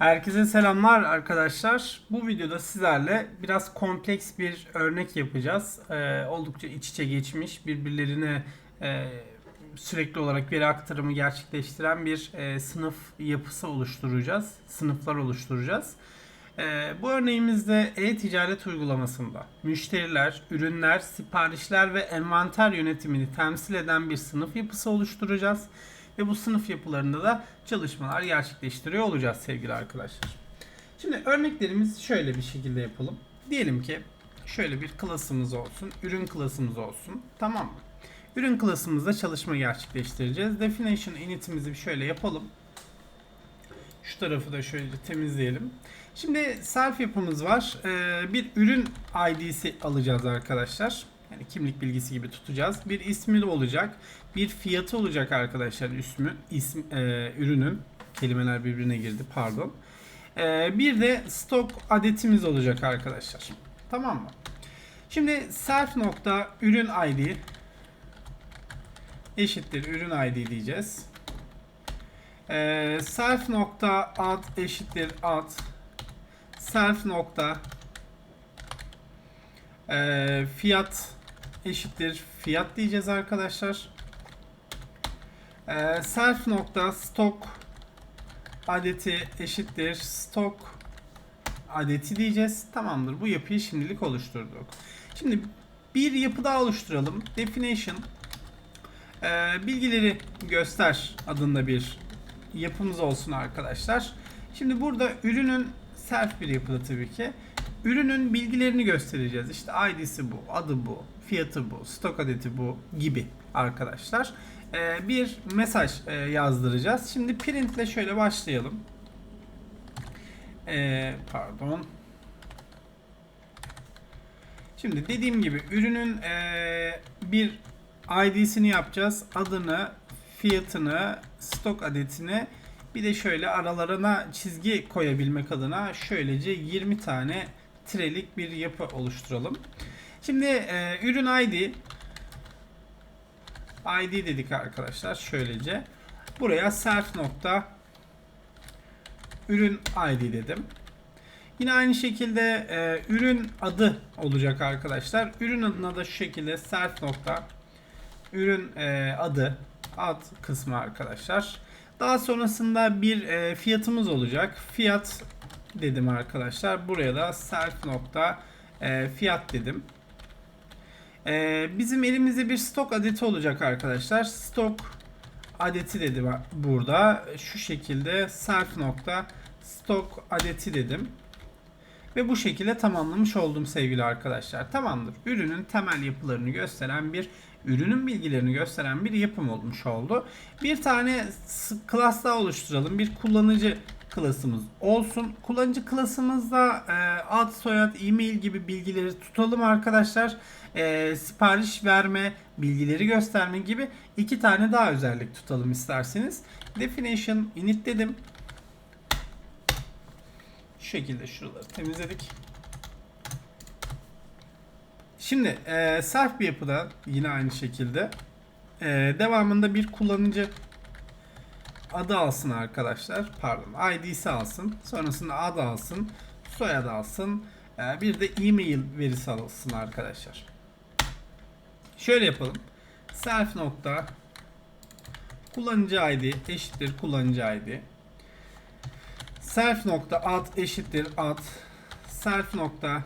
Herkese selamlar arkadaşlar. Bu videoda sizlerle biraz kompleks bir örnek yapacağız. Ee, oldukça iç içe geçmiş, birbirlerine e, sürekli olarak veri aktarımı gerçekleştiren bir e, sınıf yapısı oluşturacağız. Sınıflar oluşturacağız. Ee, bu örneğimizde e-ticaret uygulamasında müşteriler, ürünler, siparişler ve envanter yönetimini temsil eden bir sınıf yapısı oluşturacağız. Ve bu sınıf yapılarında da çalışmalar gerçekleştiriyor olacağız sevgili arkadaşlar. Şimdi örneklerimiz şöyle bir şekilde yapalım. Diyelim ki şöyle bir klasımız olsun, ürün klasımız olsun. Tamam mı? Ürün klasımızda çalışma gerçekleştireceğiz. Definition init'imizi şöyle yapalım. Şu tarafı da şöyle temizleyelim. Şimdi self yapımız var. Ee, bir ürün ID'si alacağız arkadaşlar. Yani kimlik bilgisi gibi tutacağız. Bir ismi de olacak. Bir fiyatı olacak arkadaşlar ismi, isim, e, ürünün. Kelimeler birbirine girdi pardon. Ee, bir de stok adetimiz olacak arkadaşlar. Tamam mı? Şimdi self nokta ürün ID eşittir ürün ID diyeceğiz. Ee, self nokta ad eşittir ad self nokta e, fiyat eşittir fiyat diyeceğiz arkadaşlar. E, self nokta stok adeti eşittir stok adeti diyeceğiz. Tamamdır. Bu yapıyı şimdilik oluşturduk. Şimdi bir yapı daha oluşturalım. Definition e, bilgileri göster adında bir yapımız olsun arkadaşlar. Şimdi burada ürünün self bir yapıda tabii ki. Ürünün bilgilerini göstereceğiz. İşte ID'si bu, adı bu, fiyatı bu, stok adeti bu gibi arkadaşlar. Ee, bir mesaj e, yazdıracağız. Şimdi print ile şöyle başlayalım. Ee, pardon. Şimdi dediğim gibi ürünün e, bir ID'sini yapacağız. Adını, fiyatını, stok adetini bir de şöyle aralarına çizgi koyabilmek adına şöylece 20 tane tirelik bir yapı oluşturalım. Şimdi e, ürün ID ID dedik arkadaşlar şöylece. Buraya self nokta ürün ID dedim. Yine aynı şekilde e, ürün adı olacak arkadaşlar. Ürün adına da şu şekilde self nokta ürün e, adı ad kısmı arkadaşlar. Daha sonrasında bir e, fiyatımız olacak. Fiyat dedim arkadaşlar. Buraya da self nokta e, fiyat dedim. E, bizim elimizde bir stok adeti olacak arkadaşlar. Stok adeti dedim burada. Şu şekilde self nokta stok adeti dedim. Ve bu şekilde tamamlamış oldum sevgili arkadaşlar. Tamamdır. Ürünün temel yapılarını gösteren bir ürünün bilgilerini gösteren bir yapım olmuş oldu. Bir tane class daha oluşturalım. Bir kullanıcı klasımız olsun. Kullanıcı klasımızda e, ad, soyad, e-mail gibi bilgileri tutalım arkadaşlar. E, sipariş verme, bilgileri gösterme gibi iki tane daha özellik tutalım isterseniz. Definition init dedim. Şu şekilde şuraları temizledik. Şimdi e, self bir yapıda yine aynı şekilde e, devamında bir kullanıcı adı alsın arkadaşlar. Pardon ID'si alsın. Sonrasında adı alsın. Soyad alsın. E, bir de e-mail verisi alsın arkadaşlar. Şöyle yapalım. Self nokta kullanıcı ID eşittir kullanıcı ID. Self nokta ad eşittir ad. Self nokta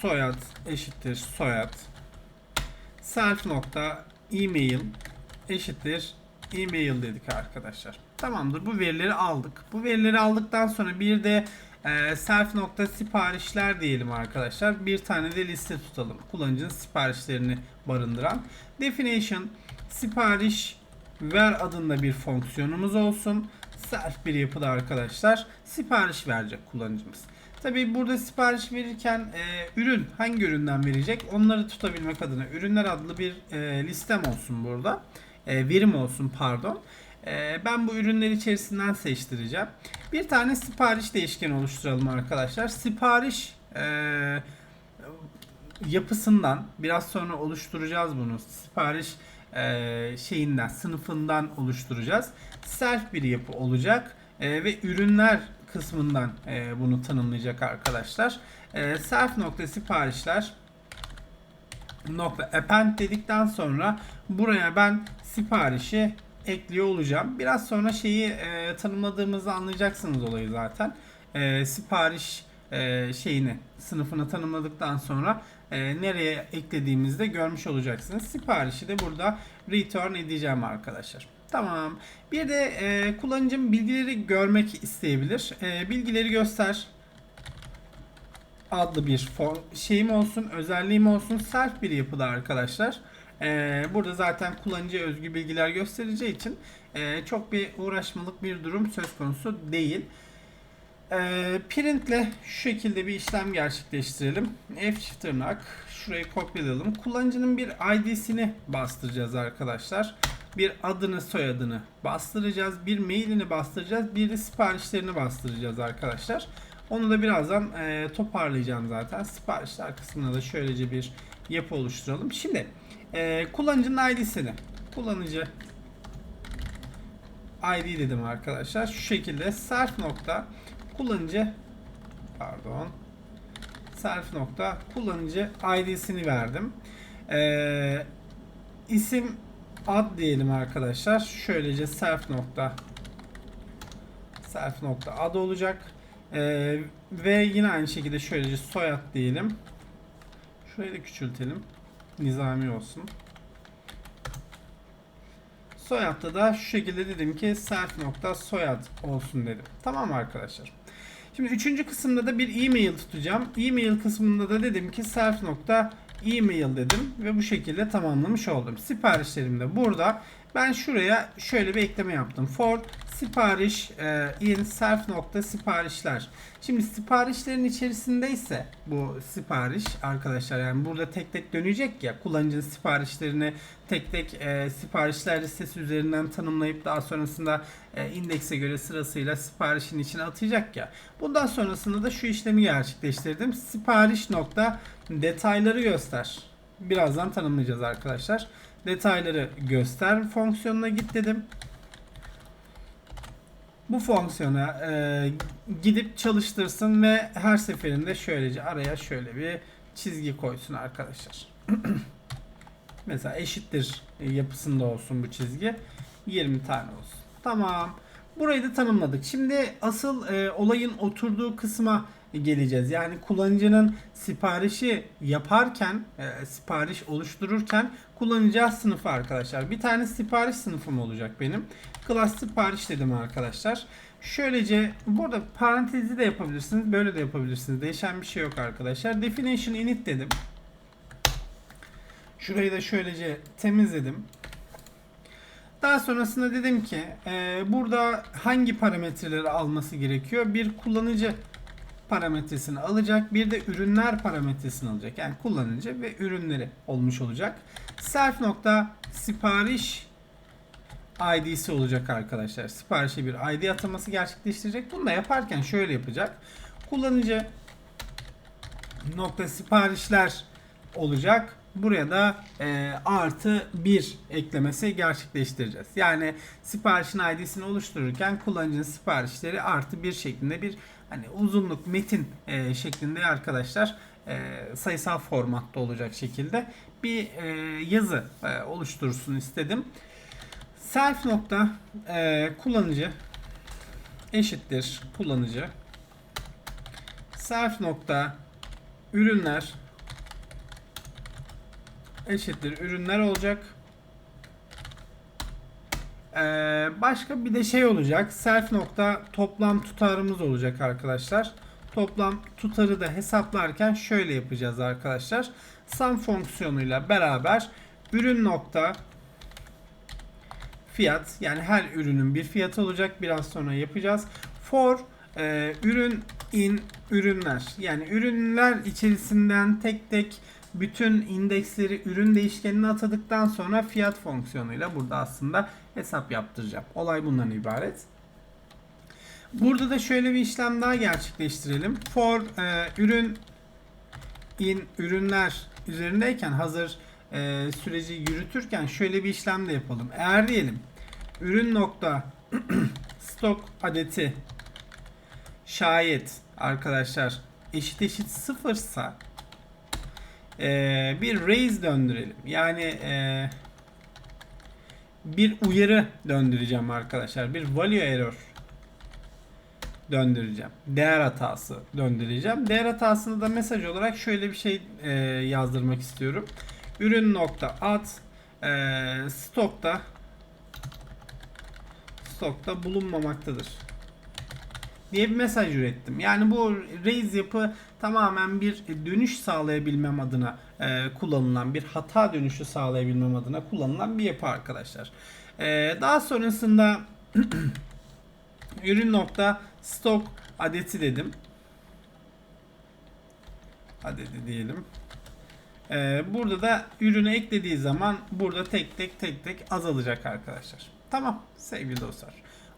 soyad eşittir soyad. Self nokta e-mail eşittir e-mail dedik arkadaşlar. Tamamdır. Bu verileri aldık. Bu verileri aldıktan sonra bir de e, self nokta siparişler diyelim arkadaşlar. Bir tane de liste tutalım. Kullanıcının siparişlerini barındıran. Definition sipariş ver adında bir fonksiyonumuz olsun. Self bir yapıda arkadaşlar sipariş verecek kullanıcımız. Tabii burada sipariş verirken e, ürün hangi üründen verecek onları tutabilmek adına ürünler adlı bir e, listem olsun burada. E, verim olsun pardon. E, ben bu ürünler içerisinden seçtireceğim. Bir tane sipariş değişkeni oluşturalım arkadaşlar. Sipariş e, yapısından biraz sonra oluşturacağız bunu. Sipariş e, şeyinden sınıfından oluşturacağız. Self bir yapı olacak e, ve ürünler kısmından bunu tanımlayacak arkadaşlar. Self nokta siparişler nokta append dedikten sonra buraya ben siparişi ekliyor olacağım. Biraz sonra şeyi e, tanımladığımızda anlayacaksınız olayı zaten. E, sipariş e, şeyini sınıfını tanımladıktan sonra e, nereye eklediğimizde görmüş olacaksınız. Siparişi de burada return edeceğim arkadaşlar. Tamam. Bir de e, kullanıcım bilgileri görmek isteyebilir. E, bilgileri göster adlı bir form şeyim olsun, özelliğim olsun. Self bir yapıda arkadaşlar. Ee, burada zaten kullanıcıya özgü bilgiler göstereceği için e, çok bir uğraşmalık bir durum söz konusu değil. Ee, printle şu şekilde bir işlem gerçekleştirelim. F çift tırnak. Şurayı kopyalayalım. Kullanıcının bir ID'sini bastıracağız arkadaşlar. Bir adını soyadını bastıracağız. Bir mailini bastıracağız. Bir de siparişlerini bastıracağız arkadaşlar. Onu da birazdan e, toparlayacağım zaten. Siparişler kısmına da şöylece bir yapı oluşturalım. Şimdi e, kullanıcının ID'sini kullanıcı ID dedim arkadaşlar. Şu şekilde self nokta kullanıcı pardon self nokta kullanıcı ID'sini verdim. E, isim ad diyelim arkadaşlar. Şöylece self nokta self nokta ad olacak. Ee, ve yine aynı şekilde şöylece soyad diyelim. Şurayı da küçültelim. Nizami olsun. Soyadda da şu şekilde dedim ki self nokta soyad olsun dedim. Tamam mı arkadaşlar? Şimdi üçüncü kısımda da bir e-mail tutacağım. E-mail kısmında da dedim ki self nokta e-mail dedim ve bu şekilde tamamlamış oldum. Siparişlerim de burada. Ben şuraya şöyle bir ekleme yaptım. For sipariş e, in self nokta siparişler. Şimdi siparişlerin içerisinde ise bu sipariş arkadaşlar yani burada tek tek dönecek ya kullanıcının siparişlerini tek tek e, siparişler listesi üzerinden tanımlayıp daha sonrasında e, indekse göre sırasıyla siparişin içine atacak ya. Bundan sonrasında da şu işlemi gerçekleştirdim. Sipariş nokta detayları göster. Birazdan tanımlayacağız arkadaşlar. Detayları göster fonksiyonuna git dedim bu fonksiyona e, gidip çalıştırsın ve her seferinde şöylece araya şöyle bir çizgi koysun arkadaşlar. Mesela eşittir yapısında olsun bu çizgi. 20 tane olsun. Tamam. Burayı da tanımladık. Şimdi asıl e, olayın oturduğu kısma geleceğiz. Yani kullanıcının siparişi yaparken, e, sipariş oluştururken kullanacağı sınıfı arkadaşlar. Bir tane sipariş sınıfım olacak benim. Class sipariş dedim arkadaşlar. Şöylece burada parantezi de yapabilirsiniz. Böyle de yapabilirsiniz. Değişen bir şey yok arkadaşlar. Definition init dedim. Şurayı da şöylece temizledim. Daha sonrasında dedim ki e, burada hangi parametreleri alması gerekiyor? Bir kullanıcı parametresini alacak. Bir de ürünler parametresini alacak. Yani kullanıcı ve ürünleri olmuş olacak. Self nokta sipariş ID'si olacak arkadaşlar. Siparişe bir ID ataması gerçekleştirecek. Bunu da yaparken şöyle yapacak. Kullanıcı nokta siparişler olacak. Buraya da e, artı bir eklemesi gerçekleştireceğiz. Yani siparişin ID'sini oluştururken kullanıcının siparişleri artı bir şeklinde bir hani uzunluk metin e, şeklinde arkadaşlar e, sayısal formatta olacak şekilde bir e, yazı e, oluştursun istedim. Self nokta e, kullanıcı eşittir kullanıcı self nokta ürünler eşittir ürünler olacak. Ee, başka bir de şey olacak. Self nokta toplam tutarımız olacak arkadaşlar. Toplam tutarı da hesaplarken şöyle yapacağız arkadaşlar. Sum fonksiyonuyla beraber ürün nokta fiyat yani her ürünün bir fiyatı olacak. Biraz sonra yapacağız. For e, ürün in ürünler yani ürünler içerisinden tek tek bütün indeksleri ürün değişkenine atadıktan sonra fiyat fonksiyonuyla burada aslında hesap yaptıracağım. Olay bundan ibaret. Burada da şöyle bir işlem daha gerçekleştirelim. For e, ürün in ürünler üzerindeyken hazır e, süreci yürütürken şöyle bir işlem de yapalım. Eğer diyelim ürün nokta stok adeti şayet arkadaşlar eşit eşit sıfırsa e, bir raise döndürelim. Yani e, bir uyarı döndüreceğim arkadaşlar. Bir value error döndüreceğim. Değer hatası döndüreceğim. Değer hatasını da mesaj olarak şöyle bir şey e, yazdırmak istiyorum. Ürün nokta at e, stokta stokta bulunmamaktadır diye bir mesaj ürettim. Yani bu raise yapı tamamen bir dönüş sağlayabilmem adına e, kullanılan bir hata dönüşü sağlayabilmem adına kullanılan bir yapı arkadaşlar. E, daha sonrasında ürün nokta stok adeti dedim. Adeti diyelim. E, burada da ürünü eklediği zaman burada tek tek tek tek azalacak arkadaşlar. Tamam sevgili dostlar.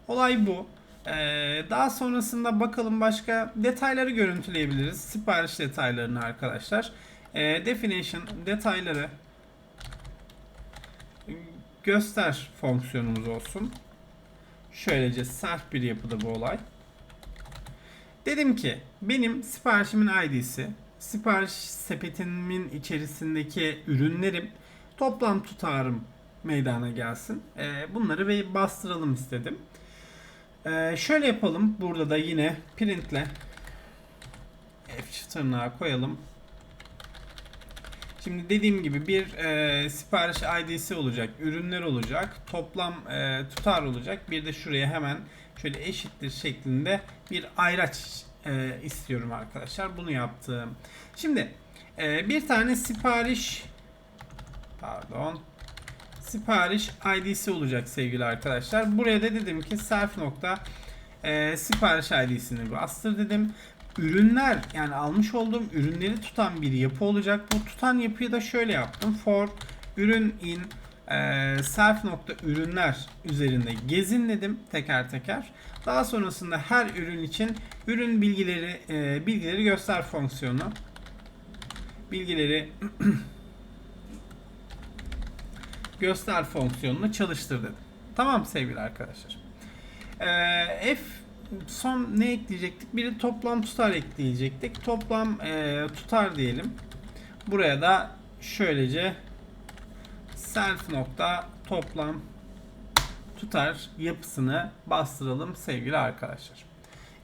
Olay bu. Ee, daha sonrasında bakalım başka detayları görüntüleyebiliriz. Sipariş detaylarını arkadaşlar. Ee, definition detayları göster fonksiyonumuz olsun. Şöylece sert bir yapıda bu olay. Dedim ki benim siparişimin ID'si, sipariş sepetimin içerisindeki ürünlerim, toplam tutarım meydana gelsin. Ee, bunları bir bastıralım istedim. Ee, şöyle yapalım. Burada da yine printle F tırnağı koyalım. Şimdi dediğim gibi bir e, sipariş ID'si olacak, ürünler olacak, toplam e, tutar olacak. Bir de şuraya hemen şöyle eşittir şeklinde bir ayraç e, istiyorum arkadaşlar. Bunu yaptım. Şimdi e, bir tane sipariş pardon sipariş ID'si olacak sevgili arkadaşlar. Buraya da dedim ki self nokta e, sipariş ID'sini bastır dedim. Ürünler yani almış olduğum ürünleri tutan bir yapı olacak. Bu tutan yapıyı da şöyle yaptım. For ürün in e, self nokta ürünler üzerinde gezin dedim teker teker. Daha sonrasında her ürün için ürün bilgileri e, bilgileri göster fonksiyonu bilgileri göster fonksiyonunu çalıştır dedim. Tamam sevgili arkadaşlar. Ee, F son ne ekleyecektik? Biri toplam tutar ekleyecektik. Toplam e, tutar diyelim. Buraya da şöylece self nokta toplam tutar yapısını bastıralım sevgili arkadaşlar.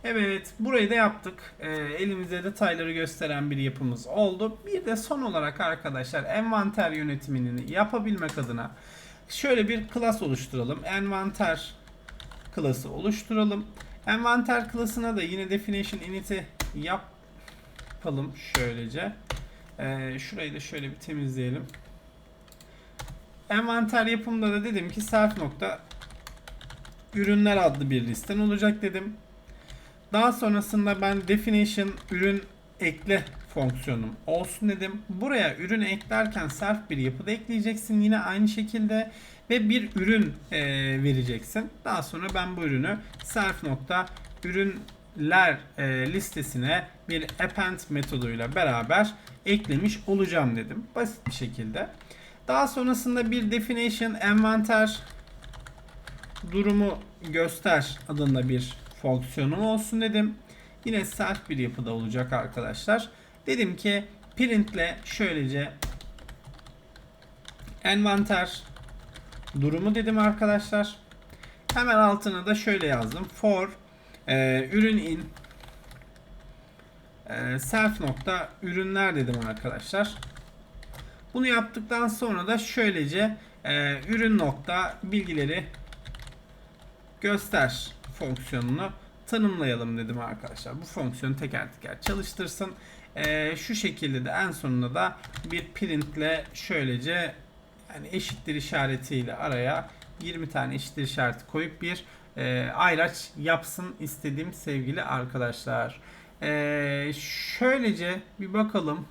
Evet burayı da yaptık. E, elimizde detayları gösteren bir yapımız oldu. Bir de son olarak arkadaşlar envanter yönetimini yapabilmek adına şöyle bir klas oluşturalım. Envanter klası oluşturalım. Envanter klasına da yine definition init'i yapalım şöylece. E, şurayı da şöyle bir temizleyelim. Envanter yapımında da dedim ki self nokta ürünler adlı bir listen olacak dedim. Daha sonrasında ben definition ürün ekle fonksiyonum olsun dedim. Buraya ürün eklerken self bir yapıda ekleyeceksin yine aynı şekilde ve bir ürün e, vereceksin. Daha sonra ben bu ürünü self nokta ürünler e, listesine bir append metoduyla beraber eklemiş olacağım dedim. Basit bir şekilde. Daha sonrasında bir definition envanter durumu göster adında bir fonksiyonum olsun dedim. Yine self bir yapıda olacak arkadaşlar. Dedim ki printle şöylece envanter durumu dedim arkadaşlar. Hemen altına da şöyle yazdım. For e, ürün in e, self nokta ürünler dedim arkadaşlar. Bunu yaptıktan sonra da şöylece e, ürün nokta bilgileri göster fonksiyonunu tanımlayalım dedim arkadaşlar. Bu fonksiyonu teker teker çalıştırsın. Ee, şu şekilde de en sonunda da bir printle şöylece yani eşittir işaretiyle araya 20 tane eşittir işareti koyup bir e, ayraç yapsın istediğim sevgili arkadaşlar. Ee, şöylece bir bakalım.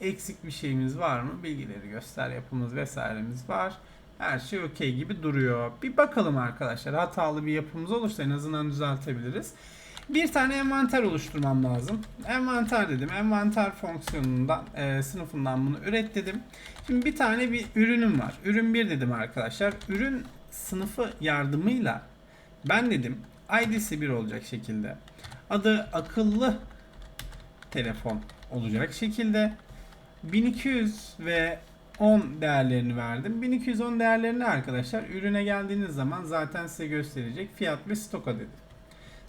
Eksik bir şeyimiz var mı? Bilgileri göster yapımız vesairemiz var. Her şey okey gibi duruyor. Bir bakalım arkadaşlar. Hatalı bir yapımız olursa en azından düzeltebiliriz. Bir tane envanter oluşturmam lazım. Envanter dedim. Envanter fonksiyonundan, e, sınıfından bunu üret dedim. Şimdi bir tane bir ürünüm var. Ürün 1 dedim arkadaşlar. Ürün sınıfı yardımıyla ben dedim ID'si 1 olacak şekilde. Adı akıllı telefon olacak şekilde 1200 ve 10 değerlerini verdim. 1210 değerlerini arkadaşlar ürüne geldiğiniz zaman zaten size gösterecek fiyat ve stoka dedim.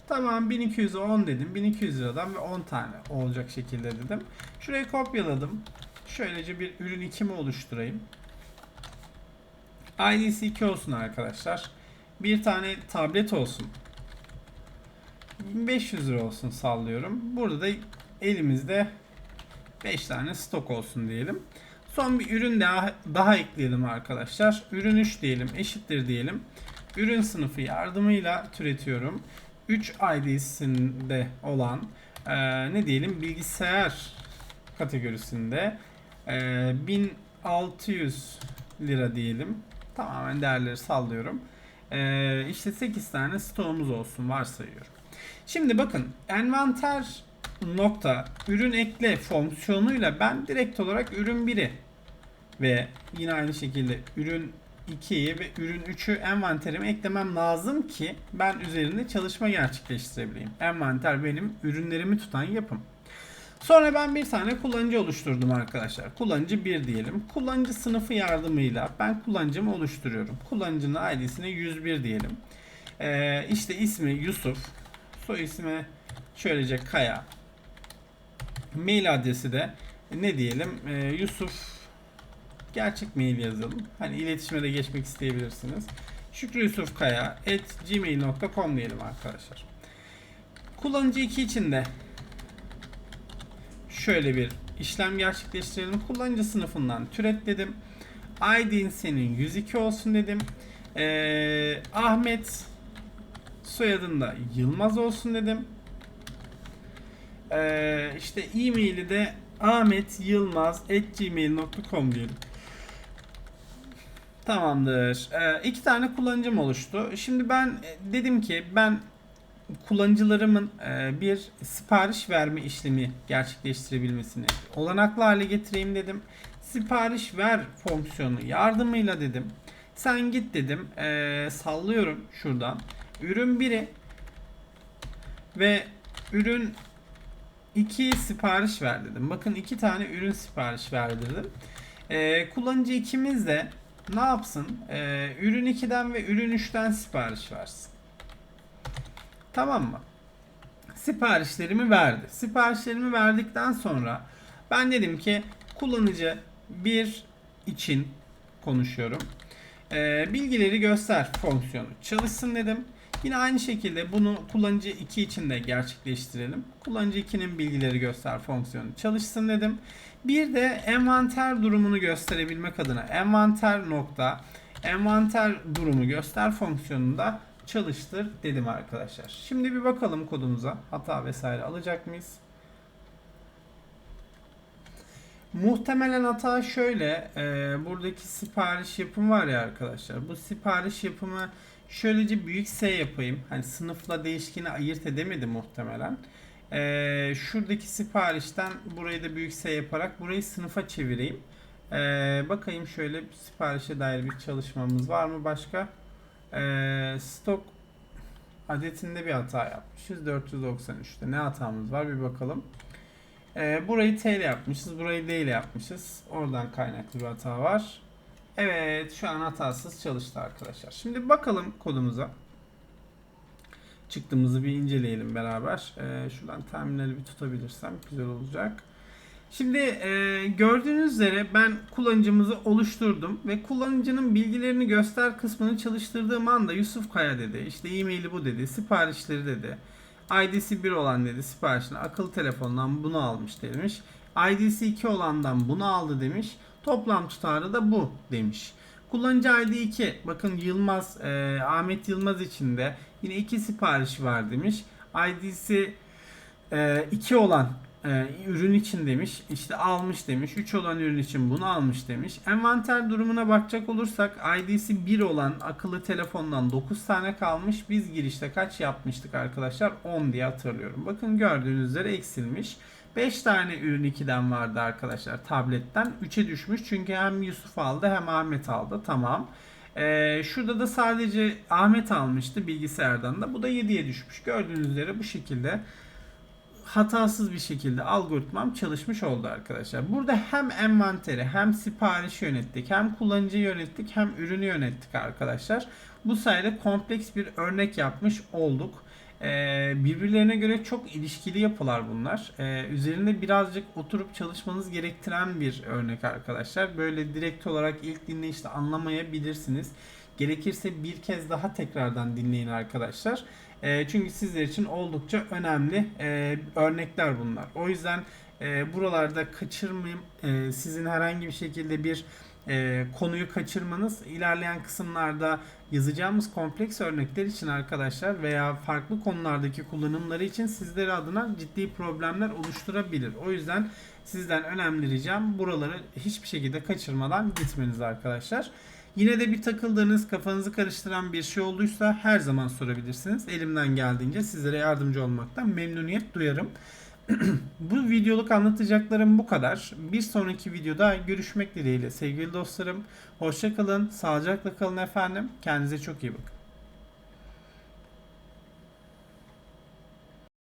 Tamam 1210 dedim. 1200 liradan ve 10 tane olacak şekilde dedim. Şurayı kopyaladım. Şöylece bir ürün 2 mi oluşturayım. ID'si 2 olsun arkadaşlar. Bir tane tablet olsun. 1500 lira olsun sallıyorum. Burada da elimizde 5 tane stok olsun diyelim. Son bir ürün daha, daha ekleyelim arkadaşlar. Ürün 3 diyelim eşittir diyelim. Ürün sınıfı yardımıyla türetiyorum. 3 ID'sinde olan e, ne diyelim bilgisayar kategorisinde e, 1600 lira diyelim. Tamamen değerleri sallıyorum. E, işte 8 tane stoğumuz olsun varsayıyorum. Şimdi bakın envanter nokta ürün ekle fonksiyonuyla ben direkt olarak ürün 1'i ve yine aynı şekilde ürün 2'yi ve ürün 3'ü envanterime eklemem lazım ki ben üzerinde çalışma gerçekleştirebileyim. Envanter benim ürünlerimi tutan yapım. Sonra ben bir tane kullanıcı oluşturdum arkadaşlar. Kullanıcı 1 diyelim. Kullanıcı sınıfı yardımıyla ben kullanıcımı oluşturuyorum. Kullanıcının ID'sine 101 diyelim. Ee, işte ismi Yusuf. Soy ismi şöylece Kaya. Mail adresi de ne diyelim? Ee, Yusuf gerçek mail yazalım. Hani iletişime de geçmek isteyebilirsiniz. Şükrü Yusuf Kaya at gmail.com diyelim arkadaşlar. Kullanıcı 2 için de şöyle bir işlem gerçekleştirelim. Kullanıcı sınıfından türet dedim. ID'in senin 102 olsun dedim. Ee, Ahmet soyadında Yılmaz olsun dedim. Ee, işte e-maili de ahmetyılmaz.gmail.com diyelim. Tamamdır. Ee, iki tane kullanıcım oluştu. Şimdi ben e, dedim ki ben kullanıcılarımın e, bir sipariş verme işlemi gerçekleştirebilmesini olanaklı hale getireyim dedim. Sipariş ver fonksiyonu yardımıyla dedim. Sen git dedim. E, sallıyorum şuradan. Ürün 1'i ve ürün 2 sipariş ver dedim. Bakın iki tane ürün sipariş verdirdim. E, kullanıcı ikimiz de ne yapsın? E, ürün 2'den ve ürün 3'ten sipariş versin. Tamam mı? Siparişlerimi verdi. Siparişlerimi verdikten sonra ben dedim ki kullanıcı 1 için konuşuyorum. E, bilgileri göster fonksiyonu çalışsın dedim. Yine aynı şekilde bunu kullanıcı 2 için de gerçekleştirelim. Kullanıcı 2'nin bilgileri göster fonksiyonu çalışsın dedim. Bir de envanter durumunu gösterebilmek adına envanter nokta envanter durumu göster fonksiyonunda çalıştır dedim arkadaşlar. Şimdi bir bakalım kodumuza hata vesaire alacak mıyız? Muhtemelen hata şöyle. E, buradaki sipariş yapımı var ya arkadaşlar. Bu sipariş yapımı şöylece büyük S yapayım. Hani sınıfla değişkeni ayırt edemedim muhtemelen. E, şuradaki siparişten burayı da büyük S yaparak burayı sınıfa çevireyim. E, bakayım şöyle siparişe dair bir çalışmamız var mı başka? E, stok adetinde bir hata yapmışız. 493'te ne hatamız var bir bakalım. E, burayı T yapmışız. Burayı D yapmışız. Oradan kaynaklı bir hata var. Evet şu an hatasız çalıştı arkadaşlar. Şimdi bakalım kodumuza. Çıktığımızı bir inceleyelim beraber. Ee, şuradan terminali bir tutabilirsem güzel olacak. Şimdi e, gördüğünüz üzere ben kullanıcımızı oluşturdum ve kullanıcının bilgilerini göster kısmını çalıştırdığım anda Yusuf Kaya dedi. İşte e-maili bu dedi. Siparişleri dedi. ID'si 1 olan dedi. Siparişini akıllı telefondan bunu almış demiş. ID'si 2 olandan bunu aldı demiş. Toplam tutarı da bu demiş. Kullanıcı ID 2. Bakın Yılmaz, e, Ahmet Yılmaz için de yine 2 sipariş var demiş. ID'si 2 e, olan e, ürün için demiş. İşte almış demiş. 3 olan ürün için bunu almış demiş. Envanter durumuna bakacak olursak ID'si 1 olan akıllı telefondan 9 tane kalmış. Biz girişte kaç yapmıştık arkadaşlar? 10 diye hatırlıyorum. Bakın gördüğünüz üzere eksilmiş. 5 tane ürün 2'den vardı arkadaşlar tabletten. 3'e düşmüş çünkü hem Yusuf aldı hem Ahmet aldı. Tamam. Ee, şurada da sadece Ahmet almıştı bilgisayardan da. Bu da 7'ye düşmüş. Gördüğünüz üzere bu şekilde hatasız bir şekilde algoritmam çalışmış oldu arkadaşlar. Burada hem envanteri hem sipariş yönettik hem kullanıcı yönettik hem ürünü yönettik arkadaşlar. Bu sayede kompleks bir örnek yapmış olduk. Ee, birbirlerine göre çok ilişkili yapılar bunlar. Ee, üzerinde birazcık oturup çalışmanız gerektiren bir örnek arkadaşlar. Böyle direkt olarak ilk dinleyişte anlamayabilirsiniz. Gerekirse bir kez daha tekrardan dinleyin arkadaşlar. E, çünkü sizler için oldukça önemli e, örnekler bunlar. O yüzden e, buralarda kaçırmayayım. Sizin herhangi bir şekilde bir e, konuyu kaçırmanız ilerleyen kısımlarda yazacağımız kompleks örnekler için arkadaşlar veya farklı konulardaki kullanımları için sizler adına ciddi problemler oluşturabilir. O yüzden sizden önemli ricam buraları hiçbir şekilde kaçırmadan gitmeniz arkadaşlar. Yine de bir takıldığınız, kafanızı karıştıran bir şey olduysa her zaman sorabilirsiniz. Elimden geldiğince sizlere yardımcı olmaktan memnuniyet duyarım. Bu videoluk anlatacaklarım bu kadar. Bir sonraki videoda görüşmek dileğiyle sevgili dostlarım. Hoşçakalın, sağlıcakla kalın efendim. Kendinize çok iyi bakın.